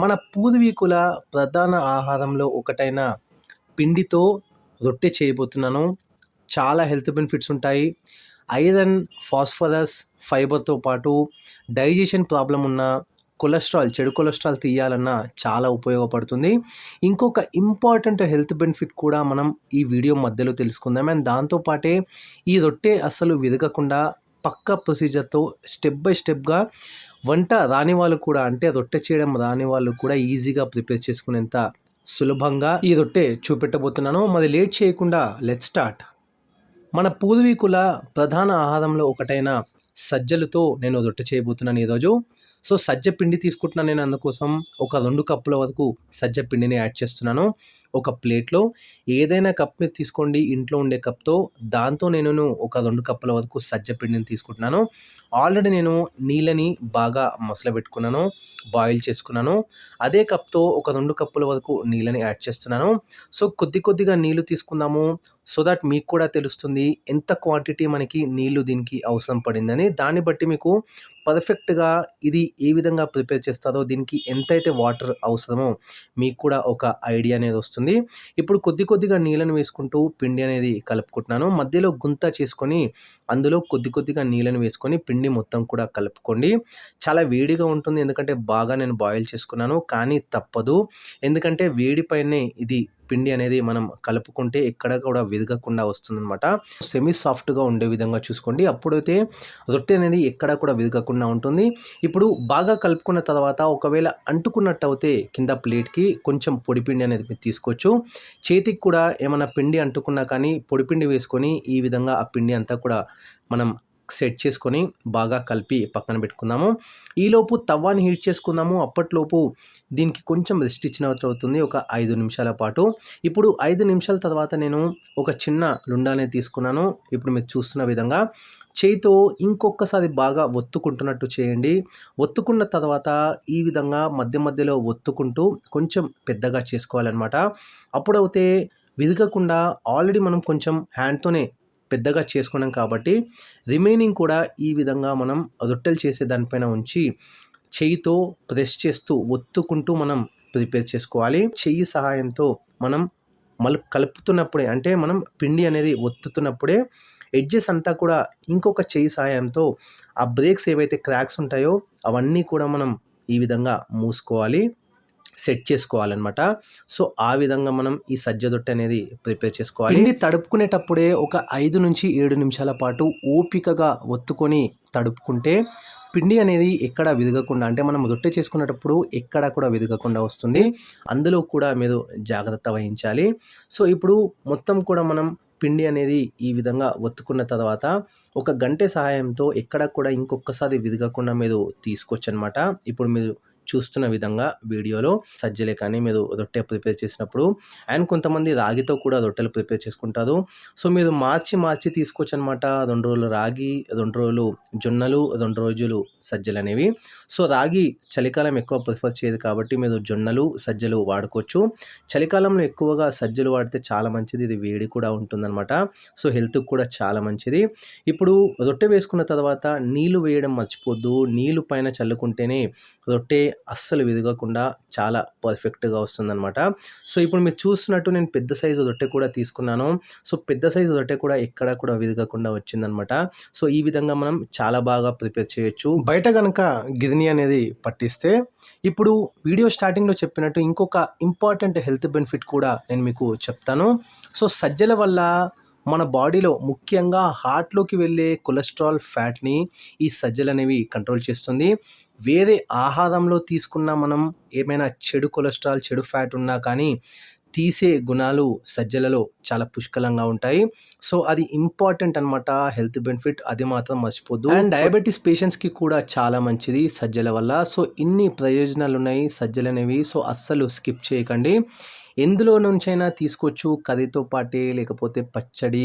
మన పూర్వీకుల ప్రధాన ఆహారంలో ఒకటైన పిండితో రొట్టె చేయబోతున్నాను. చాలా హెల్త్ బెనిఫిట్స్ ఉంటాయి. ఐరన్ ఫాస్ఫరస్ ఫైబర్తో పాటు డైజెషన్ ప్రాబ్లం ఉన్న కొలెస్ట్రాల్ చెడు కొలెస్ట్రాల్ తీయాలన్నా చాలా ఉపయోగపడుతుంది. ఇంకొక ఇంపార్టెంట్ హెల్త్ బెనిఫిట్ కూడా మనం ఈ వీడియో మధ్యలో తెలుసుకుందాం. అండ్ దాంతోపాటే ఈ రొట్టె అస్సలు విరగకుండా పక్క ప్రొసీజర్తో స్టెప్ బై స్టెప్గా వంట రాని వాళ్ళు కూడా అంటే రొట్టె చేయడం రాని వాళ్ళు కూడా ఈజీగా ప్రిపేర్ చేసుకునేంత సులభంగా ఈ రొట్టె చూపెట్టబోతున్నాను. మరి లేట్ చేయకుండా లెట్ స్టార్ట్ మన పూర్వీకుల ప్రధాన ఆహారంలో ఒకటైన సజ్జలతో నేను రొట్టె చేయబోతున్నాను ఈరోజు. సో సజ్జ పిండి తీసుకుంటున్నాను నేను అందుకోసం ఒక రెండు కప్పుల వరకు సజ్జ పిండిని యాడ్ చేస్తున్నాను. ఒక ప్లేట్లో ఏదైనా కప్ మీద తీసుకోండి ఇంట్లో ఉండే కప్తో. దాంతో నేను ఒక రెండు కప్పుల వరకు సజ్జ పిండిని తీసుకుంటున్నాను. ఆల్రెడీ నేను నీళ్ళని బాగా మసలబెట్టుకున్నాను బాయిల్ చేసుకున్నాను. అదే కప్తో ఒక రెండు కప్పుల వరకు నీళ్ళని యాడ్ చేస్తున్నాను. సో కొద్ది కొద్దిగా నీళ్ళు తీసుకుందాము. సో దట్ మీకు కూడా తెలుస్తుంది ఎంత క్వాంటిటీ మనకి నీళ్ళు దీనికి అవసరం పడిందని. దాన్ని బట్టి మీకు పర్ఫెక్ట్గా ఇది ఏ విధంగా ప్రిపేర్ చేస్తారో దీనికి ఎంతైతే వాటర్ అవసరమో మీకు కూడా ఒక ఐడియా అనేది వస్తుంది. ఇప్పుడు కొద్ది కొద్దిగా నీళ్ళను వేసుకుంటూ పిండి అనేది కలుపుకుంటున్నాను. మధ్యలో గుంత చేసుకొని అందులో కొద్ది కొద్దిగా నీళ్ళను వేసుకొని పిండి మొత్తం కూడా కలుపుకోండి. చాలా వేడిగా ఉంటుంది. ఎందుకంటే బాగా నేను బాయిల్ చేసుకున్నాను. కానీ తప్పదు. ఎందుకంటే వేడి పైనే ఇది పిండి అనేది మనం కలుపుకుంటే ఎక్కడ కూడా విదగకుండా వస్తుందన్నమాట. సెమీ సాఫ్ట్గా ఉండే విధంగా చూసుకోండి. అప్పుడైతే రొట్టె అనేది ఎక్కడ కూడా విదగకుండా ఉంటుంది. ఇప్పుడు బాగా కలుపుకున్న తర్వాత ఒకవేళ అంటుకున్నట్టు అయితే కింద ప్లేట్కి కొంచెం పొడిపిండి అనేది మీరు తీసుకోవచ్చు. చేతికి కూడా ఏమైనా పిండి అంటుకున్నా కానీ పొడిపిండి వేసుకొని ఈ విధంగా ఆ పిండి అంతా కూడా మనం సెట్ చేసుకొని బాగా కలిపి పక్కన పెట్టుకుందాము. ఈలోపు తవ్వాని హీట్ చేసుకుందాము. అప్పట్లోపు దీనికి కొంచెం రెస్ట్ ఇచ్చినట్టు అవుతుంది. ఒక ఐదు నిమిషాల పాటు. ఇప్పుడు ఐదు నిమిషాల తర్వాత నేను ఒక చిన్న లుండానే తీసుకున్నాను. ఇప్పుడు మీరు చూస్తున్న విధంగా చేయితో ఇంకొకసారి బాగా ఒత్తుకుంటున్నట్టు చేయండి. ఒత్తుకున్న తర్వాత ఈ విధంగా మధ్య మధ్యలో ఒత్తుకుంటూ కొంచెం పెద్దగా చేసుకోవాలన్నమాట. అప్పుడైతే విరగకుండా ఆల్రెడీ మనం కొంచెం హ్యాండ్తోనే పెద్దగా చేసుకున్నాం కాబట్టి రిమైనింగ్ కూడా ఈ విధంగా మనం రొట్టెలు చేసే దానిపైన ఉంచి చెయ్యితో ప్రెస్ చేస్తూ ఒత్తుకుంటూ మనం ప్రిపేర్ చేసుకోవాలి. చెయ్యి సహాయంతో మనం మలు కలుపుతున్నప్పుడే అంటే మనం పిండి అనేది ఒత్తుతున్నప్పుడే ఎడ్జెస్ అంతా కూడా ఇంకొక చెయ్యి సహాయంతో ఆ బ్రేక్స్ ఏవైతే క్రాక్స్ ఉంటాయో అవన్నీ కూడా మనం ఈ విధంగా మూసుకోవాలి. సెట్ చేసుకోవాలన్నమాట. సో ఆ విధంగా మనం ఈ సజ్జ దొట్టె అనేది ప్రిపేర్ చేసుకోవాలి. పిండి తడుపుకునేటప్పుడే ఒక ఐదు నుంచి ఏడు నిమిషాల పాటు ఓపికగా ఒత్తుకొని తడుపుకుంటే పిండి అనేది ఎక్కడ విదగకుండా అంటే మనం రొట్టె చేసుకునేటప్పుడు ఎక్కడ కూడా విదగకుండా వస్తుంది. అందులో కూడా మీరు జాగ్రత్త వహించాలి. సో ఇప్పుడు మొత్తం కూడా మనం పిండి అనేది ఈ విధంగా ఒత్తుకున్న తర్వాత ఒక గంట సహాయంతో ఎక్కడ కూడా ఇంకొకసారి విదగకుండా మీరు తీసుకోవచ్చు అనమాట ఇప్పుడు మీరు చూస్తున్న విధంగా వీడియోలో సజ్జలే కానీ మీరు రొట్టె ప్రిపేర్ చేసినప్పుడు అండ్ కొంతమంది రాగితో కూడా రొట్టెలు ప్రిపేర్ చేసుకుంటారు. సో మీరు మార్చి మార్చి తీసుకోవచ్చు అనమాట రెండు రోజులు రాగి రెండు రోజులు జొన్నలు రెండు రోజులు సజ్జలు అనేవి. సో రాగి చలికాలం ఎక్కువ ప్రిఫర్ చేయదు కాబట్టి మీరు జొన్నలు సజ్జలు వాడుకోవచ్చు. చలికాలంలో ఎక్కువగా సజ్జలు వాడితే చాలా మంచిది. ఇది వేడి కూడా ఉంటుందన్నమాట. సో హెల్త్కి కూడా చాలా మంచిది. ఇప్పుడు రొట్టె వేసుకున్న తర్వాత నీళ్ళు వేయడం మర్చిపోద్దు. నీళ్ళు పైన చల్లుకుంటేనే రొట్టె అస్సలు విరగకుండా చాలా పర్ఫెక్ట్గా వస్తుందన్నమాట. సో ఇప్పుడు మీరు చూస్తున్నట్టు నేను పెద్ద సైజు రొట్టె కూడా తీసుకున్నాను. సో పెద్ద సైజు రొట్టె కూడా ఎక్కడా కూడా విరగకుండా వచ్చిందనమాట సో ఈ విధంగా మనం చాలా బాగా ప్రిపేర్ చేయొచ్చు. బయట కనుక గిరిని అనేది పట్టిస్తే ఇప్పుడు వీడియో స్టార్టింగ్లో చెప్పినట్టు ఇంకొక ఇంపార్టెంట్ హెల్త్ బెనిఫిట్ కూడా నేను మీకు చెప్తాను. సో సజ్జల వల్ల మన బాడీలో ముఖ్యంగా హార్ట్లోకి వెళ్ళే కొలెస్ట్రాల్ ఫ్యాట్ని ఈ సజ్జలు అనేవి కంట్రోల్ చేస్తుంది. వేరే ఆహారంలో తీసుకున్న మనం ఏమైనా చెడు కొలెస్ట్రాల్ చెడు ఫ్యాట్ ఉన్నా కానీ తీసే గుణాలు సజ్జలలో చాలా పుష్కలంగా ఉంటాయి. సో అది ఇంపార్టెంట్ అనమాట హెల్త్ బెనిఫిట్ అది మాత్రం మర్చిపోద్దు. అండ్ డయాబెటీస్ పేషెంట్స్కి కూడా చాలా మంచిది సజ్జల వల్ల. సో ఇన్ని ప్రయోజనాలు ఉన్నాయి సజ్జలు అనేవి. సో అస్సలు స్కిప్ చేయకండి. ఎందులో నుంచైనా తీసుకోవచ్చు కర్రీతో పాటే లేకపోతే పచ్చడి